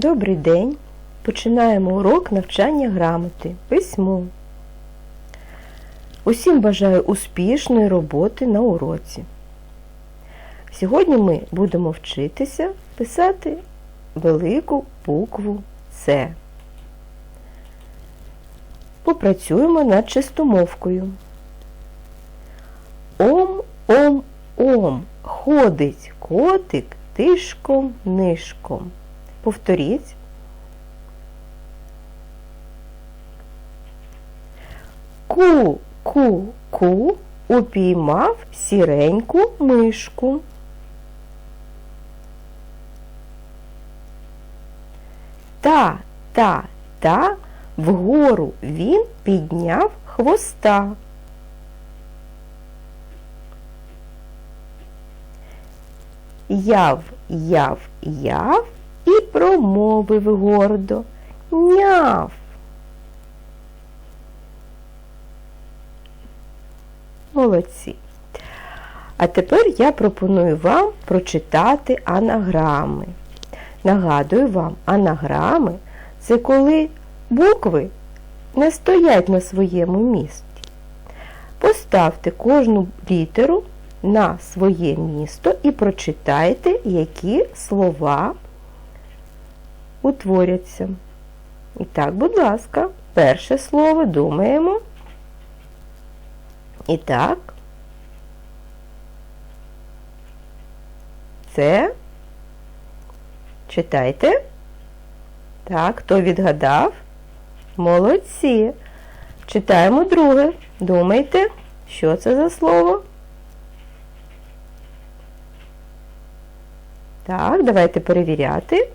Добрий день! Починаємо урок навчання грамоти, письмо. Усім бажаю успішної роботи на уроці. Сьогодні ми будемо вчитися писати велику букву С. Попрацюємо над чистомовкою. Ом, ом, ом, ходить котик тишком нишком. Повторіть. Ку, ку, ку упіймав сіреньку мишку. Та, та, та, вгору він підняв хвоста. Яв, яв, яв і промовив гордо. Няв. Молодці. А тепер я пропоную вам прочитати анаграми. Нагадую вам, анаграми це коли букви не стоять на своєму місці. Поставте кожну літеру на своє місто і прочитайте, які слова утворяться. І так, будь ласка, перше слово думаємо. І так, це читайте. Так, хто відгадав? Молодці. Читаємо друге. Думайте, що це за слово? Так, давайте перевіряти.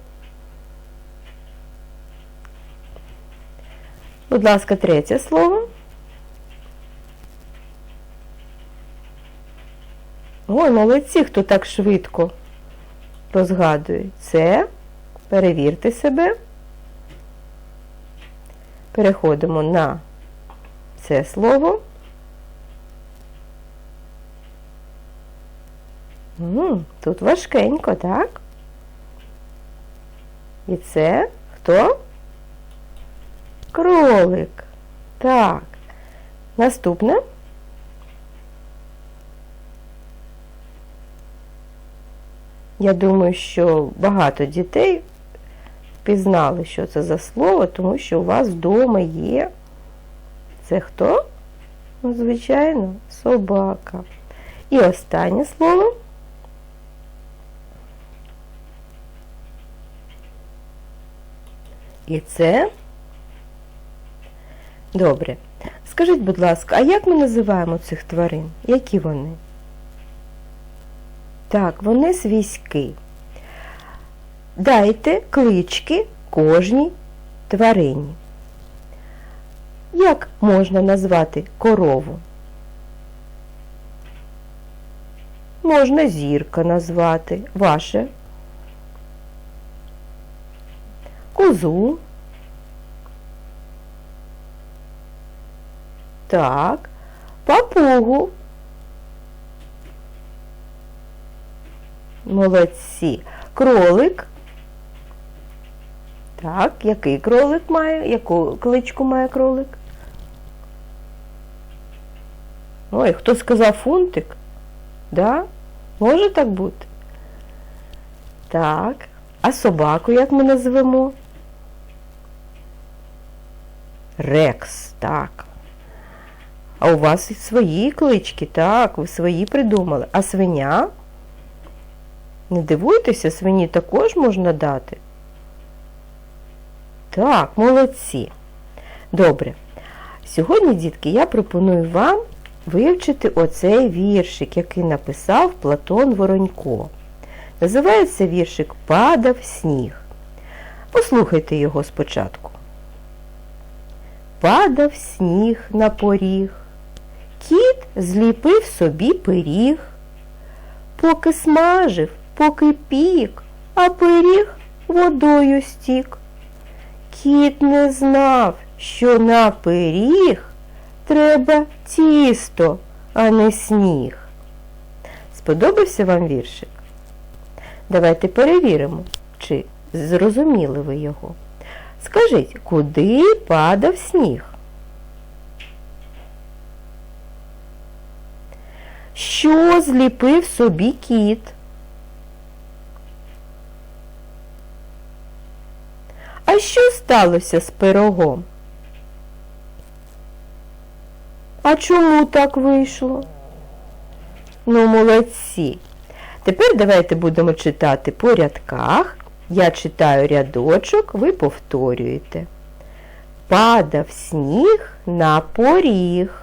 Будь ласка, третє слово. Ой, молодці, хто так швидко розгадує. Це перевірте себе. Переходимо на це слово. Тут важкенько, так? І це хто? Кролик. Так. Наступне. Я думаю, що багато дітей пізнали, що це за слово, тому що у вас вдома є. Це хто? Ну, звичайно, собака. І останнє слово. І це. Добре. Скажіть, будь ласка, а як ми називаємо цих тварин? Які вони? Так, вони свійські. Дайте клички кожній тварині. Як можна назвати корову? Можна зірка назвати, ваше. Козу. Так, папугу. Молодці. Кролик. Так, який кролик має? Яку кличку має кролик? Ой, хто сказав фунтик? Да? Може так бути? Так. А собаку як ми назвемо? Рекс, так. А у вас свої клички, так, ви свої придумали. А свиня? Не дивуйтеся, свині також можна дати. Так, молодці. Добре. Сьогодні, дітки, я пропоную вам вивчити оцей віршик, який написав Платон Воронько. Називається віршик Падав сніг. Послухайте його спочатку. Падав сніг на поріг, кіт зліпив собі пиріг, поки смажив, поки пік, а пиріг водою стік. Кіт не знав, що на пиріг треба тісто, а не сніг. Сподобався вам віршик? Давайте перевіримо, чи зрозуміли ви його. Скажіть, куди падав сніг? Що зліпив собі кіт? А що сталося з пирогом? А чому так вийшло? Ну, молодці. Тепер давайте будемо читати по рядках. Я читаю рядочок, ви повторюєте. Падав сніг на поріг.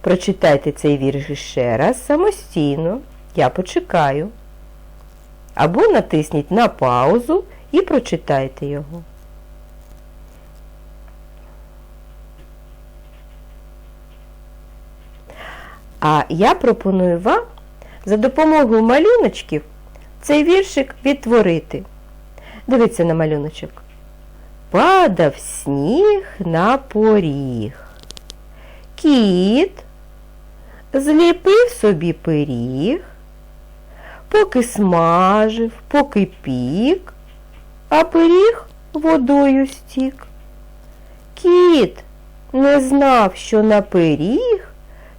Прочитайте цей вірш ще раз самостійно. Я почекаю. Або натисніть на паузу і прочитайте його. А я пропоную вам за допомогою малюночків цей віршик відтворити. Дивіться на малюночок. Падав сніг на поріг. Кіт зліпив собі пиріг, поки смажив, поки пік, а пиріг водою стік. Кіт не знав, що на пиріг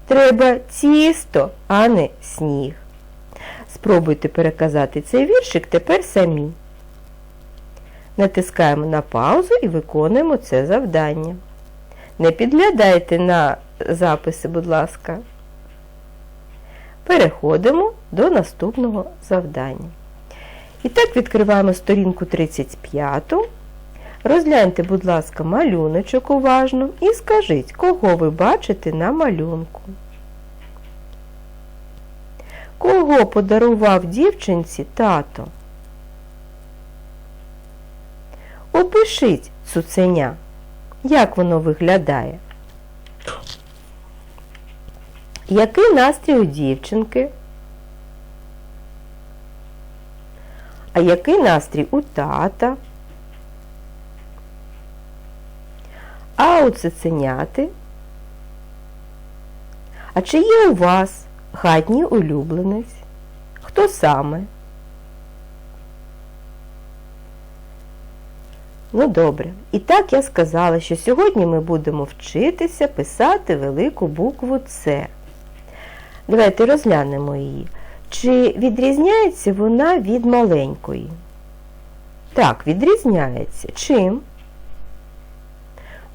треба тісто, а не сніг. Спробуйте переказати цей віршик тепер самі. Натискаємо на паузу і виконуємо це завдання. Не підглядайте на записи, будь ласка. Переходимо до наступного завдання. І так відкриваємо сторінку 35. Розгляньте, будь ласка, малюночок уважно і скажіть, кого ви бачите на малюнку. Кого подарував дівчинці тато? Опишіть цуценя. Як воно виглядає? Який настрій у дівчинки? А який настрій у тата? А у цуценяти? А чи є у вас хатній улюбленець? Хто саме? Ну добре. І так я сказала, що сьогодні ми будемо вчитися писати велику букву С. Давайте розглянемо її. Чи відрізняється вона від маленької? Так, відрізняється. Чим?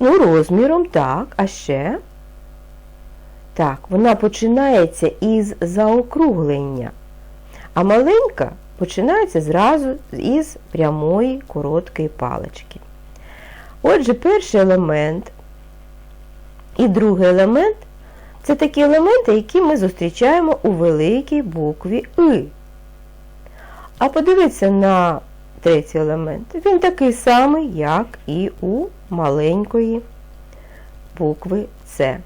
Ну, розміром, так, а ще? Так, вона починається із заокруглення, а маленька починається зразу із прямої короткої палички. Отже, перший елемент і другий елемент це такі елементи, які ми зустрічаємо у великій букві И. А подивіться на третій елемент. Він такий самий, як і у маленької букви С.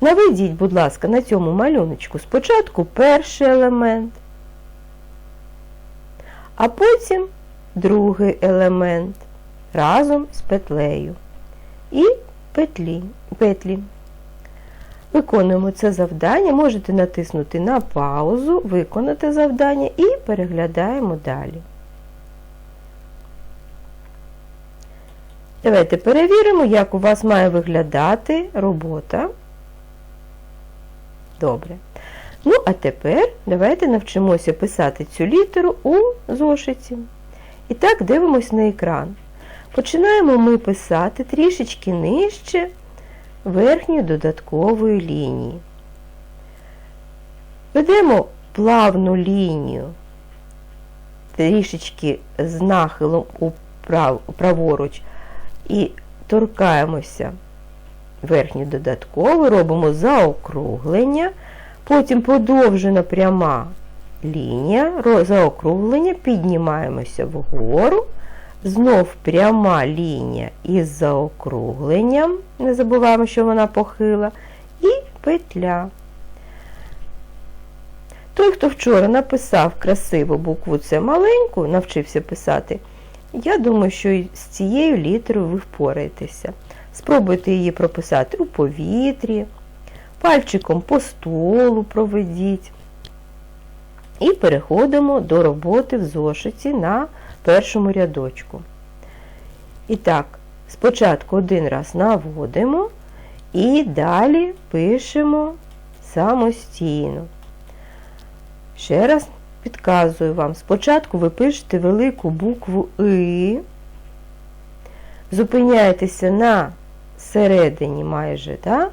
Наведіть, будь ласка, на цьому малюночку спочатку перший елемент, а потім другий елемент разом з петлею і петлі. петлі. Виконуємо це завдання, можете натиснути на паузу, виконати завдання і переглядаємо далі. Давайте перевіримо, як у вас має виглядати робота. Добре. Ну, а тепер давайте навчимося писати цю літеру у зошиті. І так, дивимось на екран. Починаємо ми писати трішечки нижче верхньої додаткової лінії. Ведемо плавну лінію трішечки з нахилом праворуч і торкаємося верхньої додаткової, робимо заокруглення, Потім подовжена пряма лінія, заокруглення, піднімаємося вгору. Знов пряма лінія із заокругленням, не забуваємо, що вона похила, і петля. Той, хто вчора написав красиву букву С маленьку, навчився писати, я думаю, що з цією літерою ви впораєтеся. Спробуйте її прописати у повітрі, пальчиком по столу проведіть. І переходимо до роботи в зошиті на першому рядочку. І так, спочатку один раз наводимо і далі пишемо самостійно. Ще раз підказую вам, спочатку ви пишете велику букву И, зупиняєтеся на середині майже да,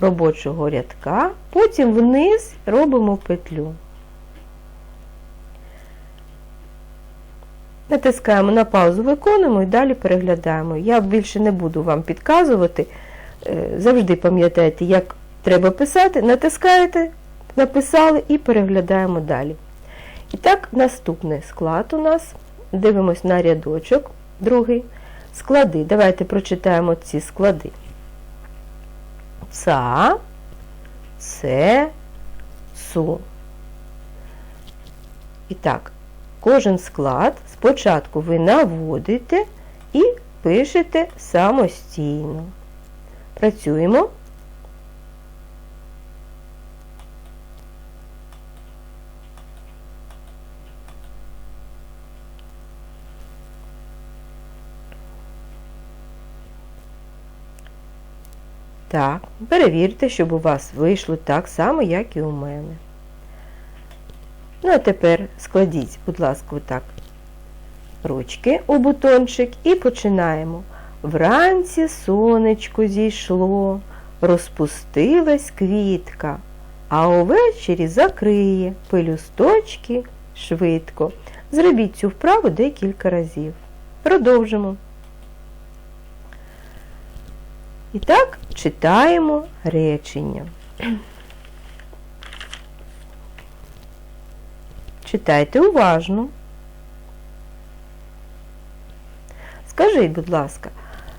робочого рядка, потім вниз робимо петлю. Натискаємо на паузу, виконуємо і далі переглядаємо. Я більше не буду вам підказувати. Е, Завжди пам'ятайте, як треба писати, натискаєте, написали і переглядаємо далі. І так, наступний склад у нас. Дивимось на рядочок, другий. Склади. Давайте прочитаємо ці склади. Ца, це, цу. І так, кожен склад спочатку ви наводите і пишете самостійно. Працюємо. Так, перевірте, щоб у вас вийшло так само, як і у мене. Ну, а тепер складіть, будь ласка, отак ручки у бутончик і починаємо. Вранці сонечко зійшло, розпустилась квітка, а увечері закриє пелюсточки швидко. Зробіть цю вправу декілька разів. Продовжимо. І так читаємо речення. Читайте уважно. Скажіть, будь ласка,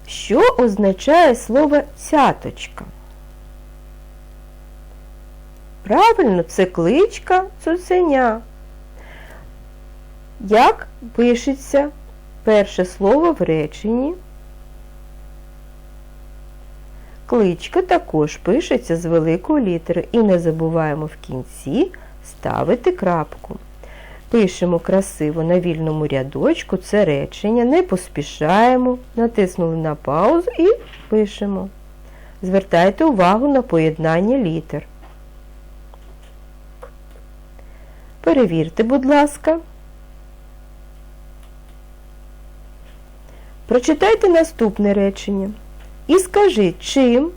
що означає слово цяточка? Правильно, це кличка цуценя. Як пишеться перше слово в реченні? Кличка також пишеться з великої літери і не забуваємо в кінці ставити крапку. Пишемо красиво на вільному рядочку це речення, не поспішаємо, натиснули на паузу і пишемо. Звертайте увагу на поєднання літер. Перевірте, будь ласка. Прочитайте наступне речення. І скажіть, чим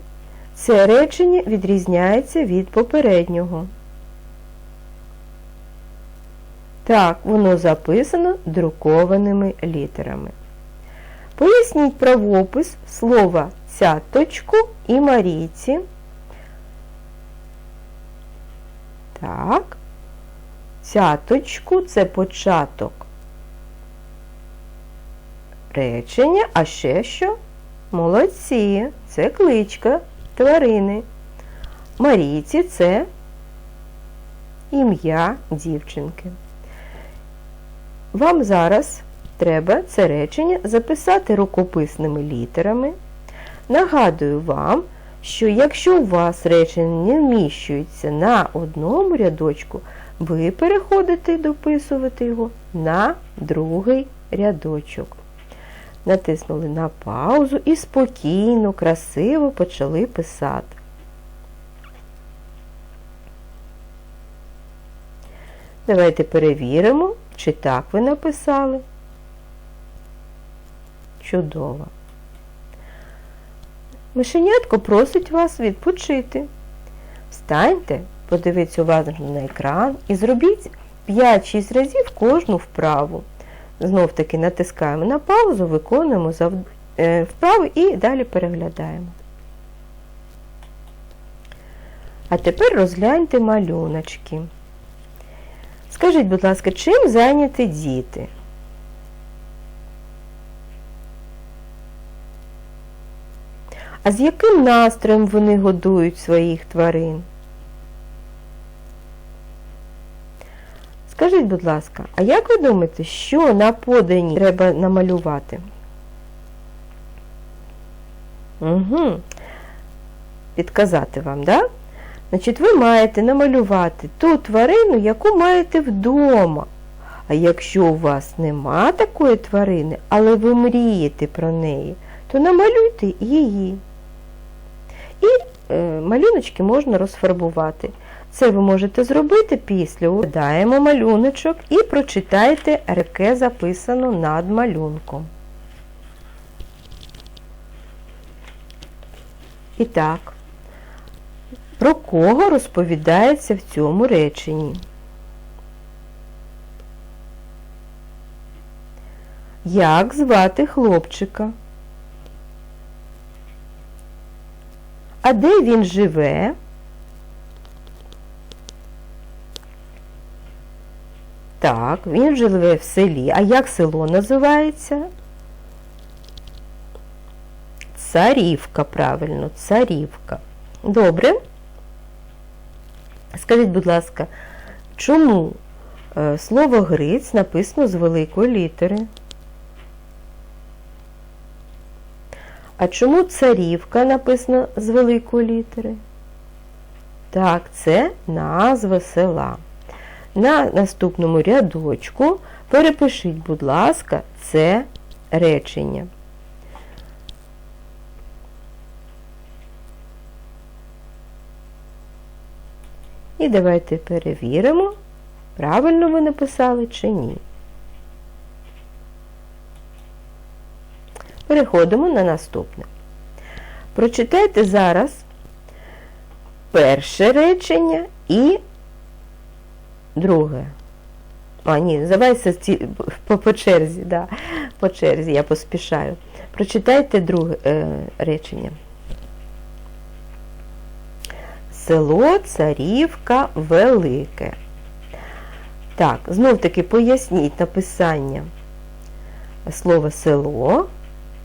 це речення відрізняється від попереднього. Так, воно записано друкованими літерами. Поясніть правопис слова цяточку і марійці. Так, цяточку це початок речення, а ще що? Молодці, це кличка тварини. Марійці це ім'я дівчинки. Вам зараз треба це речення записати рукописними літерами. Нагадую вам, що якщо у вас речення не вміщується на одному рядочку, ви переходите дописувати його на другий рядочок. Натиснули на паузу і спокійно, красиво почали писати. Давайте перевіримо, чи так ви написали. Чудово. Мишенятко просить вас відпочити. Встаньте, подивіться уважно на екран і зробіть 5-6 разів кожну вправу. Знов таки натискаємо на паузу, виконуємо вправи і далі переглядаємо. А тепер розгляньте малюночки. Скажіть, будь ласка, чим зайняті діти? А з яким настроєм вони годують своїх тварин? Скажіть, будь ласка, а як ви думаєте, що на подані треба намалювати? Угу. Підказати вам, да? Значить, ви маєте намалювати ту тварину, яку маєте вдома. А якщо у вас нема такої тварини, але ви мрієте про неї, то намалюйте її. І е, малюночки можна розфарбувати. Це ви можете зробити після. Додаємо малюночок і прочитайте, яке записано над малюнком. І так, про кого розповідається в цьому реченні? Як звати хлопчика? А де він живе? Так, він живе в селі. А як село називається? Царівка, правильно, царівка. Добре. Скажіть, будь ласка, чому е, слово Гриць написано з великої літери? А чому царівка написано з великої літери? Так, це назва села. На наступному рядочку перепишіть, будь ласка, це речення. І давайте перевіримо, правильно ви написали чи ні. Переходимо на наступне. Прочитайте зараз перше речення і друге. А, ні, давайте по, по черзі, да, по черзі, я поспішаю. Прочитайте друге е, речення. Село Царівка Велике. Так, знов таки поясніть написання слова село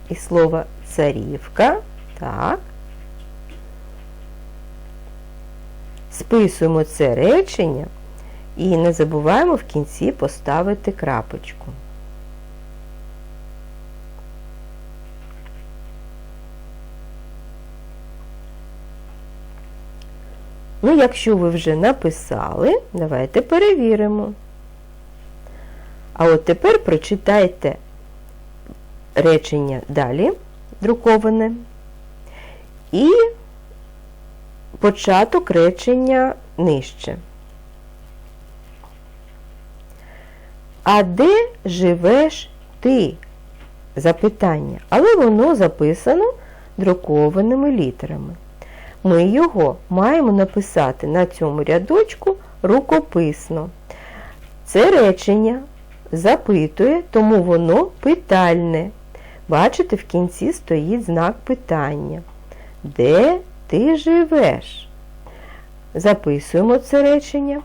і слова царівка. Так. Списуємо це речення і не забуваємо в кінці поставити крапочку. Ну, якщо ви вже написали, давайте перевіримо. А от тепер прочитайте речення далі, друковане, і початок речення нижче. А де живеш ти? Запитання. Але воно записано друкованими літерами. Ми його маємо написати на цьому рядочку рукописно. Це речення запитує, тому воно питальне. Бачите, в кінці стоїть знак питання. Де ти живеш? Записуємо це речення,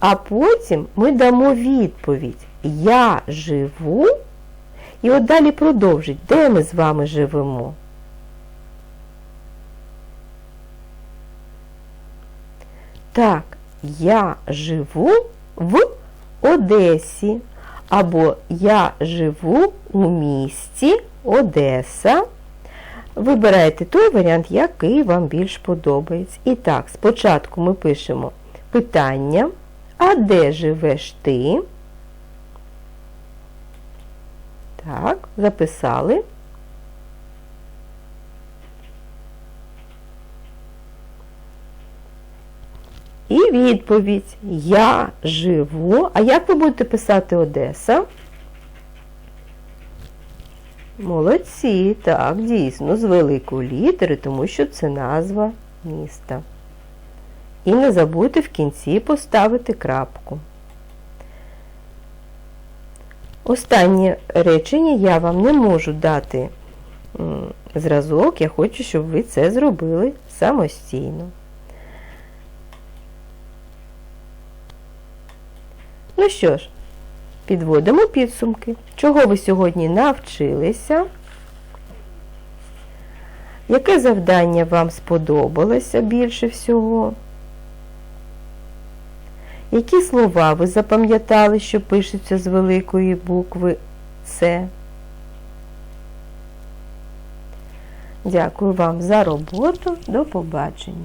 а потім ми дамо відповідь Я живу. І от далі продовжить, де ми з вами живемо. Так, я живу в Одесі. Або я живу у місті Одеса. Вибирайте той варіант, який вам більш подобається. І так, спочатку ми пишемо питання, а де живеш ти? Так, записали. І відповідь Я живу. А як ви будете писати Одеса? Молодці, так, дійсно, з великої літери, тому що це назва міста. І не забудьте в кінці поставити крапку. Останнє речення я вам не можу дати зразок, я хочу, щоб ви це зробили самостійно. Ну що ж, підводимо підсумки. Чого ви сьогодні навчилися? Яке завдання вам сподобалося більше всього? Які слова ви запам'ятали, що пишуться з великої букви С? Дякую вам за роботу. До побачення.